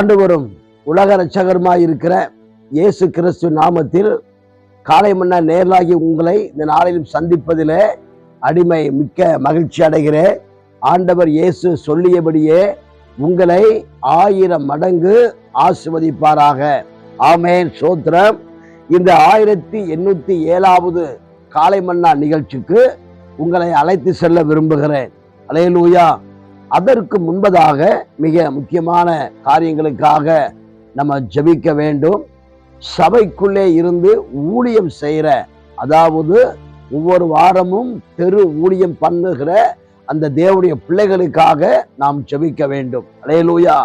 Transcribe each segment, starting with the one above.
ஆண்டவரும் உலக ரட்சகருமாய் இருக்கிற இயேசு கிறிஸ்து நாமத்தில் காலை மன்ன நேரலாகி உங்களை இந்த நாளிலும் சந்திப்பதிலே அடிமை மிக்க மகிழ்ச்சி அடைகிறேன். ஆண்டவர் இயேசு சொல்லியபடியே உங்களை ஆயிரம் மடங்கு ஆசிர்வதிப்பாராக. ஆமேன். சோத்திரம். இந்த ஆயிரத்தி எண்ணூத்தி ஏழாவது காலை மன்னா நிகழ்ச்சிக்கு உங்களை அழைத்து செல்ல விரும்புகிறேன். அலையலூயா. அதற்கு முன்பதாக மிக முக்கியமான காரியங்களுக்காக நம்ம ஜெபிக்க வேண்டும். சபைக்குள்ளே இருந்து ஊழியம் செய்கிற அதாவது ஒவ்வொரு வாரமும் தெரு ஊழியம் பண்ணுகிற அந்த தேவனுடைய பிள்ளைகளுக்காக நாம் ஜெபிக்க வேண்டும். அலையலூயா.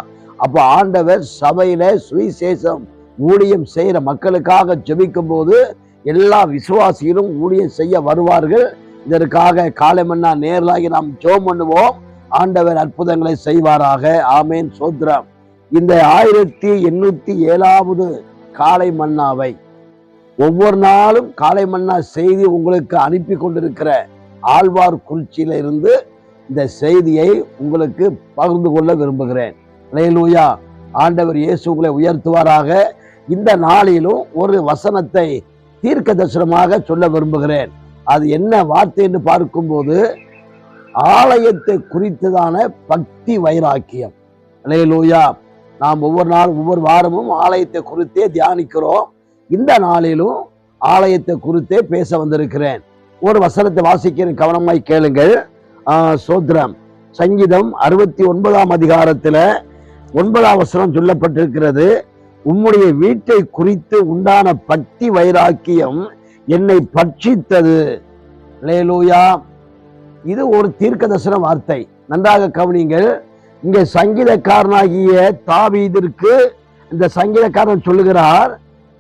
அப்போ ஆண்டவர் சபையில சுவிசேஷம் ஊழியம் செய்கிற மக்களுக்காக ஜபிக்கும் போது எல்லா விசுவாசிகளும் ஊழியம் செய்ய வருவார்கள். இதற்காக காலமன்னா நேரலாகி நாம் ஜோம் பண்ணுவோம். ஆண்டவர் அற்புதங்களை செய்வாராக. ஆமேன். சோத்ரம். இந்த ஆயிரத்தி எண்ணூத்தி ஏழாவது காலை மன்னாவை ஒவ்வொரு நாளும் காலை மன்னா செய்தி உங்களுக்கு அனுப்பி கொண்டிருக்கிற ஆழ்வார் குறிச்சியில இருந்து இந்த செய்தியை உங்களுக்கு பகிர்ந்து கொள்ள விரும்புகிறேன். லேலூயா ஆண்டவர் இயேசு உங்களை உயர்த்துவாராக. இந்த நாளிலும் ஒரு வசனத்தை தீர்க்க தரிசனமாக சொல்ல விரும்புகிறேன். அது என்ன வார்த்தை என்று பார்க்கும்போது ஆலயத்தை குறித்ததான பக்தி வைராக்கியம். லேலூயா நாம் ஒவ்வொரு நாள் ஒவ்வொரு வாரமும் ஆலயத்தை குறித்தே தியானிக்கிறோம். இந்த நாளிலும் ஆலயத்தை குறித்தே பேச வந்திருக்கிறேன். ஒரு வசனத்தை வாசிக்கிறேன் கவனமாய் கேளுங்கள். சோத்ரம். சங்கீதம் அறுபத்தி ஒன்பதாம் அதிகாரத்தில் ஒன்பதாம் வசனம் சொல்லப்பட்டிருக்கிறது. உம்முடைய வீட்டை குறித்து உண்டான பக்தி வைராக்கியம் என்னை பட்சித்தது. லேலூயா இது ஒரு தீர்க்க தரிசன வார்த்தை. நன்றாக கவனிங்கள் இங்கே சங்கீதக்காரனாகிய தாவீதிற்கு இந்த சங்கீதக்காரன் சொல்லுகிறார்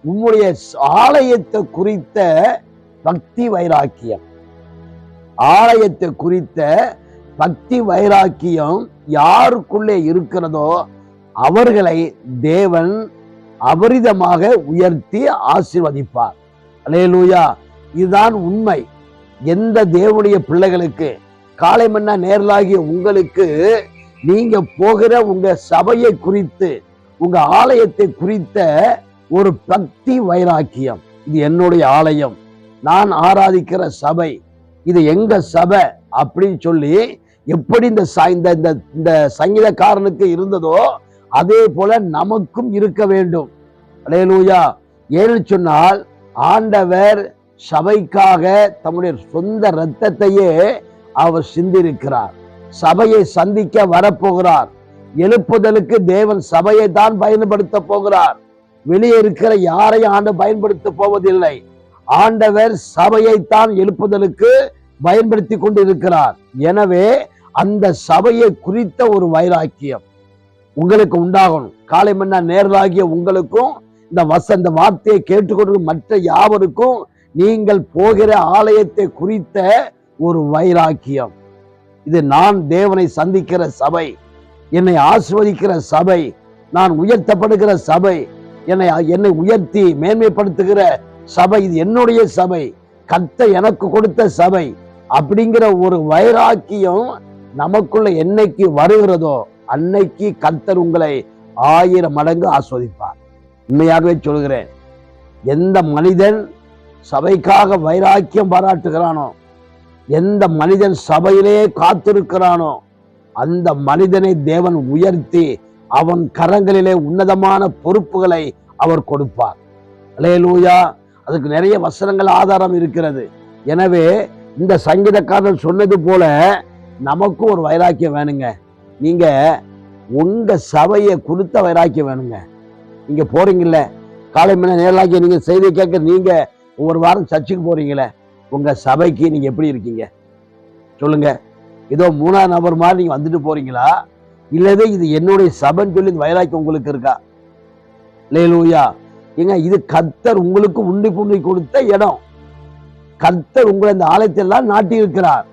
உம்முடைய ஆலயத்தை குறித்த பக்தி வைராக்கியம். ஆலயத்தை குறித்த பக்தி வைராக்கியம் யாருக்குள்ளே இருக்கிறதோ அவர்களை தேவன் அபரிதமாக உயர்த்தி ஆசீர்வதிப்பார். அலேலூயா இதுதான் உண்மை. எந்த தேவனுடைய பிள்ளைகளுக்கு? காலை மன்னா நேரலாகிய உங்களுக்கு நீங்க போகிற உங்க சபையை குறித்து உங்க ஆலயத்தை குறித்த ஒரு பக்தி வைராக்கியம். இது என்னுடைய ஆலயம். நான் ஆராதிக்கிற சபை. இது எங்க சபை அப்படின்னு சொல்லி எப்படி இந்த இந்த இந்த சங்கீதக்காரனுக்கு இருந்ததோ அதே போல நமக்கும் இருக்க வேண்டும். அலையலூயா. ஏன்னு சொன்னால் ஆண்டவர் சபைக்காக தம்முடைய சொந்த இரத்தத்தையே அவர் சிந்திருக்கிறார். சபையை சந்திக்க வரப்போகிறார். எழுப்புதலுக்கு தேவன் சபையை தான் பயன்படுத்த போகிறார். வெளியே இருக்கிற யாரையும் ஆண்டு பயன்படுத்த போவதில்லை. ஆண்டவர் சபையை தான் எழுப்புதலுக்கு பயன்படுத்தி கொண்டிருக்கிறார். எனவே அந்த சபையை குறித்த ஒரு வைராக்கியம் உங்களுக்கு உண்டாகணும். காலை மன்னா நேரலாகிய உங்களுக்கும் இந்த வச இந்த வார்த்தையை கேட்டுக்கொண்டு மற்ற யாவருக்கும் நீங்கள் போகிற ஆலயத்தை குறித்த ஒரு வைராக்கியம். இது நான் தேவனை சந்திக்கிற சபை என்னை ஆசிர்வதிக்கிற சபை நான் உயர்த்தப்படுகிற சபை என்னை என்னை உயர்த்தி மேன்மைப்படுத்துகிற சபை இது என்னுடைய சபை கத்த எனக்கு கொடுத்த சபை அப்படிங்கிற ஒரு வைராக்கியம் நமக்குள்ள என்னைக்கு வருகிறதோ அன்னைக்கு கத்தர் உங்களை ஆயிரம் மடங்கு ஆஸ்வதிப்பார். உண்மையாகவே சொல்கிறேன் எந்த மனிதன் சபைக்காக வைராக்கியம் பாராட்டுகிறானோ? எந்த மனிதன் சபையிலே காத்திருக்கிறானோ? அந்த மனிதனை தேவன் உயர்த்தி அவன் கரங்களிலே உன்னதமான பொறுப்புகளை அவர் கொடுப்பார். அலையலூயா அதுக்கு நிறைய வசனங்கள் ஆதாரம் இருக்கிறது. எனவே இந்த சங்கீதக்காரர் சொன்னது போல நமக்கும் ஒரு வைராக்கியம் வேணுங்க. நீங்க உங்க சபையை கொடுத்த வைராக்கியம் வேணுங்க. நீங்க போறீங்கல்ல? காலை மணி நேரலாக்கி நீங்க செய்தி கேட்க நீங்க ஒவ்வொரு வாரம் சர்ச்சுக்கு போறீங்களே உங்க சபைக்கு நீங்க எப்படி இருக்கீங்க? சொல்லுங்க. ஏதோ மூணாவது நபர் மாதிரி நீங்க வந்துட்டு போறீங்களா? இல்லவே இது என்னுடைய சபைன்னு சொல்லி இந்த வயலாக்கி உங்களுக்கு இருக்கா? லேலூயா ஏங்க இது கத்தர் உங்களுக்கு உண்டி புண்டி கொடுத்த இடம். கத்தர் உங்களை இந்த ஆலயத்தெல்லாம் நாட்டி இருக்கிறார்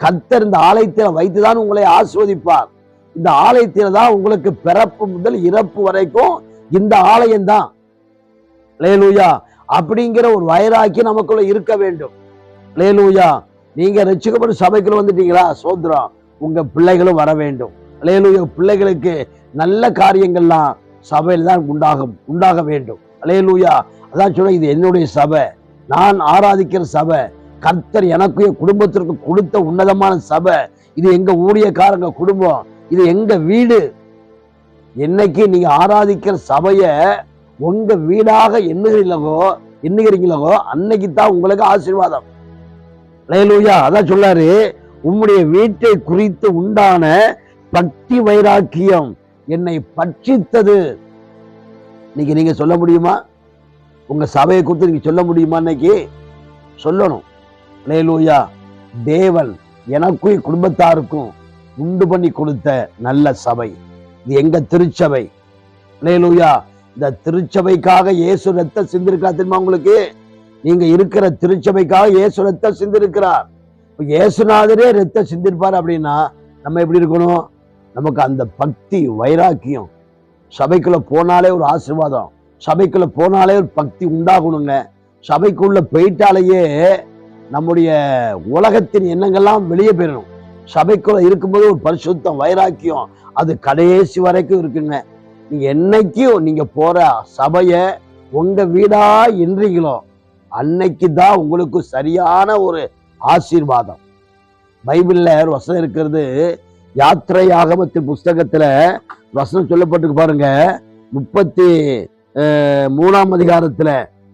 கத்தர் இந்த ஆலயத்தில் வைத்துதான் உங்களை ஆஸ்வதிப்பார். இந்த ஆலயத்தில் தான் உங்களுக்கு பிறப்பு முதல் இறப்பு வரைக்கும் இந்த ஆலயம் தான் லேலூயா அப்படிங்கிற ஒரு வயராக்கி நமக்குள்ள இருக்க வேண்டும். லேலூயா நீங்க ரசிக்கப்படும் சபைக்குள்ள வந்துட்டீங்களா? சோதரம் உங்க பிள்ளைகளும் வர வேண்டும். லேலூயா பிள்ளைகளுக்கு நல்ல காரியங்கள்லாம் சபையில் தான் உண்டாகும் உண்டாக வேண்டும். லேலூயா அதான் சொல்ல இது என்னுடைய சபை. நான் ஆராதிக்கிற சபை. கர்த்தர் எனக்கு என் குடும்பத்திற்கு கொடுத்த உன்னதமான சபை. இது எங்க ஊழியக்காரங்க குடும்பம். இது எங்க வீடு. என்னைக்கு நீங்க ஆராதிக்கிற சபையை உங்க வீடாக எண்ணுகிறீங்களோ எண்ணுகிறீங்களோ அன்னைக்கு தான் உங்களுக்கு ஆசீர்வாதம். லேலூயா அதான் சொல்லாரு. உம்முடைய வீட்டை குறித்து உண்டான பக்தி வைராக்கியம் என்னை பட்சித்தது. இன்னைக்கு நீங்க சொல்ல முடியுமா? உங்க சபையை குறித்து நீங்க சொல்ல முடியுமா இன்னைக்கு? சொல்லணும். லேலூயா தேவன் எனக்கும் குடும்பத்தாருக்கும் உண்டு பண்ணி கொடுத்த நல்ல சபை. இது எங்க திருச்சபை? லேலூயா இந்த திருச்சபைக்காக இயேசு ரத்த சிந்திருக்கிறார் தெரியுமா உங்களுக்கு? நீங்க இருக்கிற திருச்சபைக்காக இயேசு ரத்த சிந்திருக்கிறார். இப்போ இயேசுநாதரே ரத்த சிந்திருப்பார் அப்படின்னா நம்ம எப்படி இருக்கணும்? நமக்கு அந்த பக்தி வைராக்கியம். சபைக்குள்ள போனாலே ஒரு ஆசீர்வாதம். சபைக்குள்ள போனாலே ஒரு பக்தி உண்டாகணுங்க. சபைக்குள்ள போயிட்டாலேயே நம்முடைய உலகத்தின் எண்ணங்கள்லாம் வெளியே போயிடணும். சபைக்குள்ள இருக்கும்போது ஒரு பரிசுத்தம் வைராக்கியம் அது கடைசி வரைக்கும் இருக்குங்க. என்னைக்கும் நீங்க போற சபைய உங்க வீடா இன்றீங்களோ அன்னைக்கு தான் உங்களுக்கு சரியான ஒரு ஆசீர்வாதம். பைபிள்ல ஒரு வசனம் இருக்கிறது யாத்திரை ஆகமத்தின் புஸ்தகத்துல வசனம் சொல்லப்பட்டிருக்கு பாருங்க. முப்பத்தி மூணாம் அதிகாரத்துல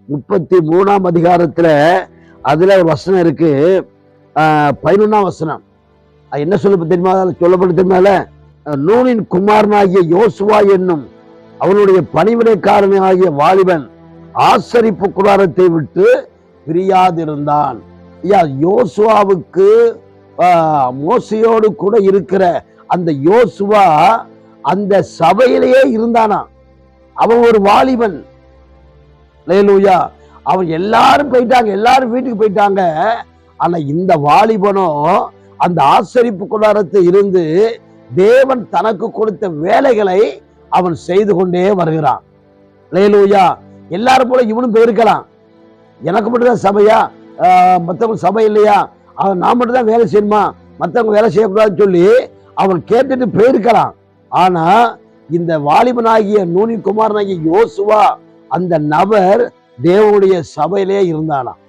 முப்பத்தி மூணாம் அதிகாரத்துல அதுல ஒரு வசனம் இருக்கு. அஹ், வசனம். என்ன சொல்ல தெரியுமா? சொல்லப்பட்டு தெரியுமா இல்லை நூனின் குமாரனாகிய யோசுவா என்னும் அவனுடைய பணிவிடைக்காரனாகிய வாலிபன் ஆசரிப்பு குடாரத்தை விட்டு பிரியாதிருந்தான். ஐயா யோசுவாவுக்கு மோசையோடு கூட இருக்கிற அந்த யோசுவா அந்த சபையிலேயே இருந்தானா? அவன் ஒரு வாலிபன். லேலூயா அவன் எல்லாரும் போயிட்டாங்க எல்லாரும் வீட்டுக்கு போயிட்டாங்க. ஆனா இந்த வாலிபனும் அந்த ஆசரிப்பு குடாரத்தை இருந்து தேவன் தனக்கு கொடுத்த வேலைகளை அவன் செய்து கொண்டே வருகிறான். லேலூயா எல்லாரும் போல இவனும் போயிருக்கலாம். எனக்கு மட்டும்தான் சபையா? மற்றவங்க சபை இல்லையா? அவன் நான் மட்டும் தான் வேலை செய்யணுமா? மற்றவங்க வேலை செய்யக்கூடாதுன்னு சொல்லி அவன் கேட்டுட்டு போயிருக்கலாம். ஆனா இந்த வாலிபனாகிய நூனி குமாரனாகிய யோசுவா அந்த நபர் தேவனுடைய சபையிலே இருந்தானாம்.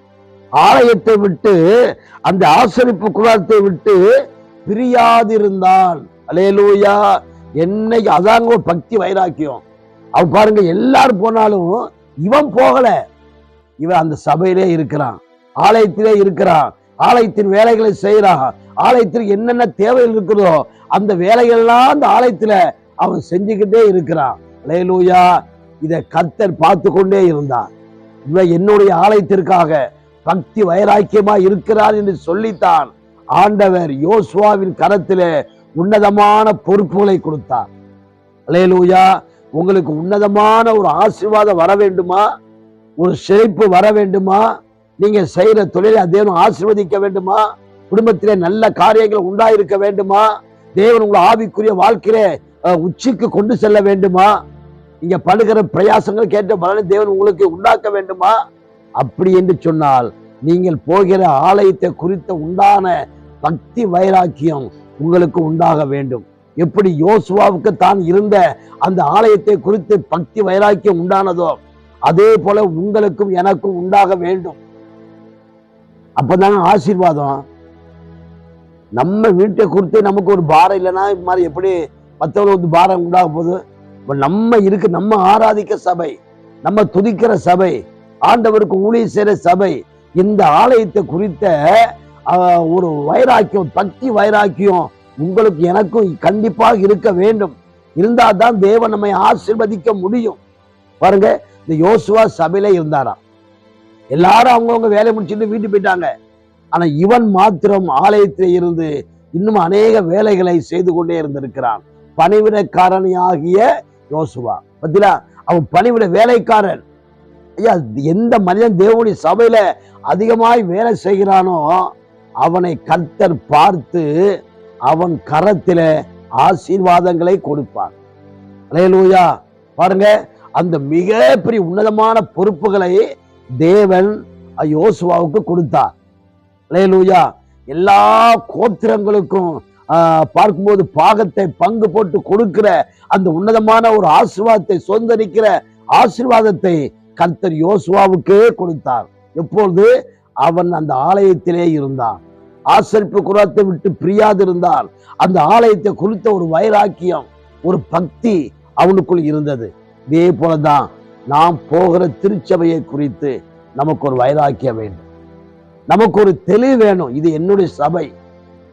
ஆலயத்தை விட்டு அந்த ஆசரிப்பு குலாத்தை விட்டு பிரியாதிருந்தான். அலையலூயா. என்னைக்கு அதாங்க ஒரு பக்தி வைராக்கியம். அவ பாருங்க எல்லாரும் போனாலும் இவன் போகல. இவன் அந்த சபையிலே இருக்கிறான் ஆலயத்திலே இருக்கிறான் ஆலயத்தின் வேலைகளை செய்யறான் ஆலயத்தில் என்னென்ன தேவைகள் இருக்கிறதோ அந்த வேலைகள்லாம் அந்த ஆலயத்துல அவன் செஞ்சுக்கிட்டே இருக்கிறான். லேலூயா இதை கர்த்தர் பார்த்து கொண்டே இருந்தான் இவன் என்னுடைய ஆலயத்திற்காக பக்தி வைராக்கியமா இருக்கிறார் என்று சொல்லித்தான். ஆண்டவர் யோசுவாவின் கரத்திலே உன்னதமான பொறுப்புகளை கொடுத்தார். லேலூயா உங்களுக்கு உன்னதமான ஒரு ஆசீர்வாதம் வர வேண்டுமா? ஒரு செழிப்பு வர வேண்டுமா? நீங்க செய்யற தொழிலை தேவன் ஆசிர்வதிக்க வேண்டுமா? குடும்பத்திலே நல்ல காரியங்கள் உண்டாயிருக்க வேண்டுமா? தேவன் உங்களை ஆவிக்குரிய வாழ்க்கையிலே உச்சிக்கு கொண்டு செல்ல வேண்டுமா? நீங்க படுகிற பிரயாசங்கள் கேட்ட பலனை தேவன் உங்களுக்கு உண்டாக்க வேண்டுமா? அப்படி என்று சொன்னால் நீங்கள் போகிற ஆலயத்தை குறித்த உண்டான பக்தி வைராக்கியம் உங்களுக்கு உண்டாக வேண்டும். எப்படி யோசுவாவுக்கு தான் இருந்த அந்த ஆலயத்தை குறித்து பக்தி வைராக்கியம் உண்டானதோ அதே போல உங்களுக்கும் எனக்கும் உண்டாக வேண்டும். அப்பதாங்க ஆசீர்வாதம். நம்ம வீட்டை குறித்து நமக்கு ஒரு பாரம் இல்லைன்னா இது மாதிரி எப்படி மற்றவங்களுக்கு வந்து பாரம் உண்டாக போகுது? நம்ம இருக்கு நம்ம ஆராதிக்க சபை நம்ம துதிக்கிற சபை ஆண்டவருக்கு ஊழிய செய்கிற சபை இந்த ஆலயத்தை குறித்த ஒரு வைராக்கியம் பக்தி வைராக்கியம் உங்களுக்கு எனக்கும் கண்டிப்பாக இருக்க வேண்டும். இருந்தால் தான் தேவன் நம்மை ஆசிர்வதிக்க முடியும். பாருங்க இந்த யோசுவா சபையில இருந்தாராம். எல்லாரும் அவங்கவுங்க வேலையை முடிச்சுட்டு வீட்டு போயிட்டாங்க. ஆனா இவன் மாத்திரம் ஆலயத்தில் இருந்து இன்னும் அநேக வேலைகளை செய்து கொண்டே இருந்திருக்கிறான். பணிவிடக்காரனியாகிய யோசுவா. பத்திலா அவன் பணிவிட வேலைக்காரன். ஐயா எந்த மனிதன் தேவனுடைய சபையில அதிகமாய் வேலை செய்கிறானோ அவனை கத்தர் பார்த்து அவன் கரத்தில ஆசீர்வாதங்களை கொடுப்பான் அலையலூயா பாருங்க அந்த மிகப்பெரிய உன்னதமான பொறுப்புகளை தேவன் யோசுவாவுக்கு கொடுத்தார். அலையலூயா எல்லா கோத்திரங்களுக்கும் ஆஹ், பார்க்கும்போது பாகத்தை பங்கு போட்டு கொடுக்கிற அந்த உன்னதமான ஒரு ஆசீர்வாதத்தை சொந்தரிக்கிற ஆசீர்வாதத்தை கர்த்தர் யோசுவாவுக்கே கொடுத்தார். எப்பொழுது? அவன் அந்த ஆலயத்திலே இருந்தான். ஆசரிப்பு குரத்தை விட்டு பிரியாதிருந்தான் அந்த ஆலயத்தை குறித்த ஒரு வைராக்கியம் ஒரு பக்தி அவனுக்குள் இருந்தது. இதே போலதான் நாம் போகிற திருச்சபையை குறித்து நமக்கு ஒரு வைராக்கியம் வேண்டும். நமக்கு ஒரு தெளிவு வேணும். இது என்னுடைய சபை.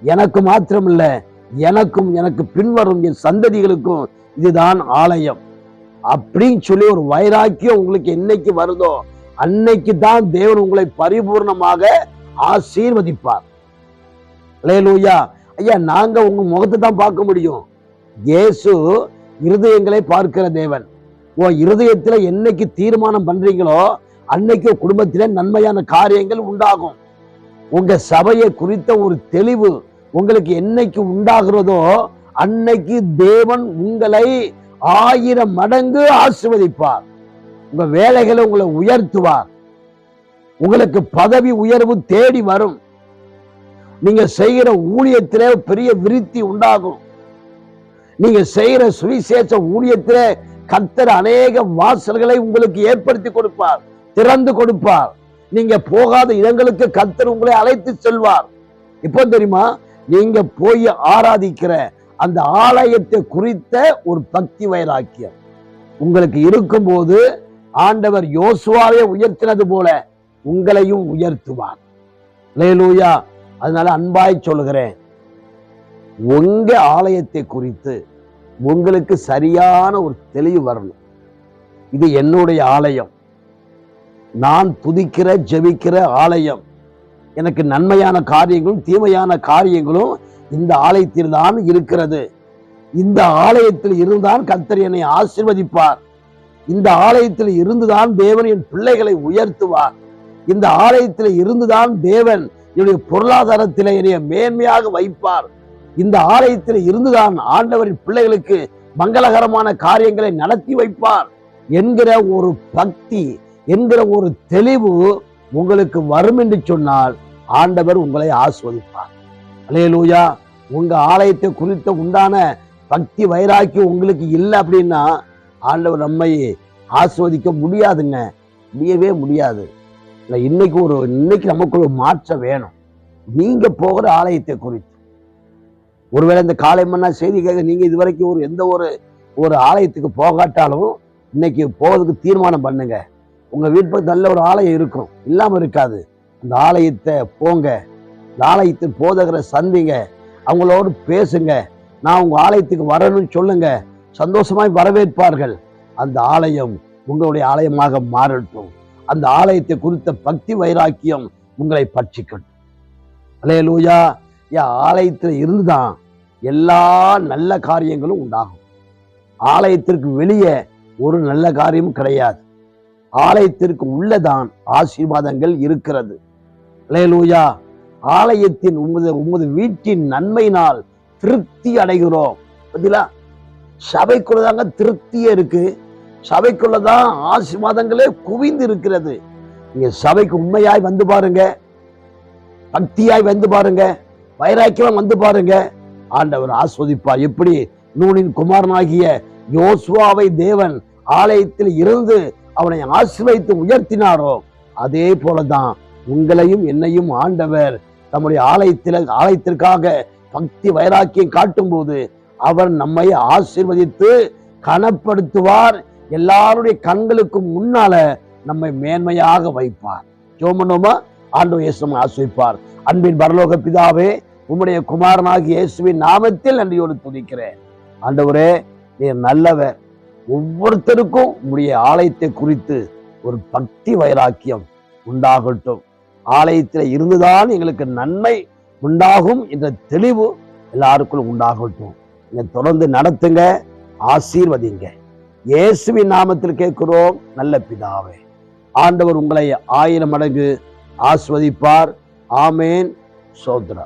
எனக்கு மாத்திரமில்ல எனக்கும் எனக்கு பின்வரும் என் சந்ததிகளுக்கும் இதுதான் ஆலயம். அப்படின்னு சொல்லி ஒரு வைராக்கியம் உங்களுக்கு என்னைக்கு வருதோ அன்னைக்கு தான் தேவன் உங்களை பரிபூர்ணமாக ஆசீர்வதிப்பார். லேலூயா ஐயா நாங்க உங்க முகத்தை தான் பார்க்க முடியும். இயேசு இருதயங்களை பார்க்கிற தேவன். ஓ இருதயத்துல என்னைக்கு தீர்மானம் பண்றீங்களோ அன்னைக்கு குடும்பத்தில நன்மையான காரியங்கள் உண்டாகும். உங்க சபையை குறித்த ஒரு தெளிவு உங்களுக்கு என்னைக்கு உண்டாகிறதோ அன்னைக்கு தேவன் உங்களை ஆயிரம் மடங்கு ஆசிர்வதிப்பார். உங்க வேலைகளை உங்களை உயர்த்துவார். உங்களுக்கு பதவி உயர்வு தேடி வரும். நீங்க செய்கிற ஊழியத்திலே பெரிய விருத்தி உண்டாகும். நீங்க செய்கிற சுவிசேஷ ஊழியத்திலே கத்தர் அநேக வாசல்களை உங்களுக்கு ஏற்படுத்தி கொடுப்பார் திறந்து கொடுப்பார். நீங்க போகாத இடங்களுக்கு கத்தர் உங்களை அழைத்து செல்வார். இப்போ தெரியுமா? நீங்க போய் ஆராதிக்கிற அந்த ஆலயத்தை குறித்த ஒரு பக்தி வைராக்கியம். உங்களுக்கு இருக்கும்போது ஆண்டவர் யோசுவாவே உயர்த்தினது போல உங்களையும் உயர்த்துவார். லேலூயா அதனால அன்பாய் சொல்லுகிறேன். உங்க ஆலயத்தை குறித்து உங்களுக்கு சரியான ஒரு தெளிவு வரணும். இது என்னுடைய ஆலயம். நான் துதிக்கிற ஜெபிக்கிற ஆலயம். எனக்கு நன்மையான காரியங்களும் தீமையான காரியங்களும் இந்த ஆலயத்தில் தான் இருக்கிறது. இந்த ஆலயத்தில் இருந்தால் கர்த்தர் என்னை ஆசிர்வதிப்பார். இந்த ஆலயத்தில் இருந்துதான் தேவன் என் பிள்ளைகளை உயர்த்துவார். இந்த ஆலயத்தில் இருந்துதான் தேவன் என்னுடைய பொருளாதாரத்தில் என்னைய மேன்மையாக வைப்பார். இந்த ஆலயத்தில் இருந்துதான் ஆண்டவரின் பிள்ளைகளுக்கு மங்களகரமான காரியங்களை நடத்தி வைப்பார். என்கிற ஒரு பக்தி என்கிற ஒரு தெளிவு உங்களுக்கு வரும் என்று சொன்னால் ஆண்டவர் உங்களை ஆஸ்வதிப்பார். அலையலூயா உங்க ஆலயத்தை குறித்த உண்டான பக்தி வைராக்கி உங்களுக்கு இல்லை அப்படின்னா ஆண்டவர் நம்மை ஆஸ்வதிக்க முடியாதுங்க. முடியவே முடியாது. இல்லை இன்னைக்கு ஒரு இன்னைக்கு நமக்கு ஒரு மாற்றம் வேணும். நீங்க போகிற ஆலயத்தை குறித்து. ஒருவேளை இந்த காலை மன்னா செய்தி கேட்க நீங்க இதுவரைக்கும் ஒரு எந்த ஒரு ஒரு ஆலயத்துக்கு போகாட்டாலும் இன்னைக்கு போகிறதுக்கு தீர்மானம் பண்ணுங்க. உங்க வீட்டுக்கு நல்ல ஒரு ஆலயம் இருக்கும். இல்லாம இருக்காது. அந்த ஆலயத்தை போங்க. இந்த ஆலயத்தின் போதகரை சந்திங்க. அவங்களோடு பேசுங்க. நான் உங்க ஆலயத்துக்கு வரணும்னு சொல்லுங்க. சந்தோஷமாய் வரவேற்பார்கள். அந்த ஆலயம் உங்களுடைய ஆலயமாக மாறட்டும். அந்த ஆலயத்தை குறித்த பக்தி வைராக்கியம் உங்களை பட்சிக்கட்டும். அலே லூயா என் ஆலயத்தில் இருந்துதான் எல்லா நல்ல காரியங்களும் உண்டாகும். ஆலயத்திற்கு வெளியே ஒரு நல்ல காரியமும் கிடையாது. ஆலயத்திற்கு உள்ளதான் ஆசீர்வாதங்கள் இருக்கிறது. அலேலூயா ஆலயத்தின் உமது உமது வீட்டின் நன்மையினால் திருப்தி அடைகிறோம். சபைக்குள்ளதாங்க திருப்தியே இருக்கு. சபைக்குள்ளதான் ஆசிர்வாதங்களே குவிந்து இருக்கிறது. நீங்க சபைக்கு உண்மையாய் வந்து பாருங்க. பக்தியாய் வந்து பாருங்க. வைராக்கியமா வந்து பாருங்க. ஆண்டவர் ஆஸ்வதிப்பா எப்படி? நூனின் குமாரனாகிய யோசுவாவை தேவன் ஆலயத்தில் இருந்து அவனை ஆசிர்வதித்து உயர்த்தினாரோ அதே போலதான் உங்களையும் என்னையும் ஆண்டவர் தம்முடைய ஆலயத்தில் ஆலயத்திற்காக பக்தி வைராக்கியம் காட்டும் போது அவர் நம்மை ஆசீர்வதித்து கனப்படுத்துவார். எல்லாருடைய கண்களுக்கு முன்னால நம்மை மேன்மையாக வைப்பார். ஜோமனோமா ஆண்டு இயேசு ஆசிரிப்பார். அன்பின் பரலோக பிதாவே உம்முடைய குமாரனாக இயேசுவின் நாமத்தில் நன்றியோடு துதிக்கிறேன். ஆண்டவரே நீர் நல்லவர். ஒவ்வொருத்தருக்கும் உம்முடைய ஆலயத்தை குறித்து ஒரு பக்தி வைராக்கியம் உண்டாகட்டும். ஆலயத்தில் இருந்துதான் எங்களுக்கு நன்மை உண்டாகும் என்ற தெளிவு எல்லாருக்கும் உண்டாகட்டும். நீங்க தொடர்ந்து நடத்துங்க ஆசீர்வதிங்க. இயேசுவின் நாமத்தில் கேட்கிறோம் நல்ல பிதாவே. ஆண்டவர் உங்களை ஆயிரம் மடங்கு ஆஸ்வதிப்பார். ஆமேன். சோத்ரா.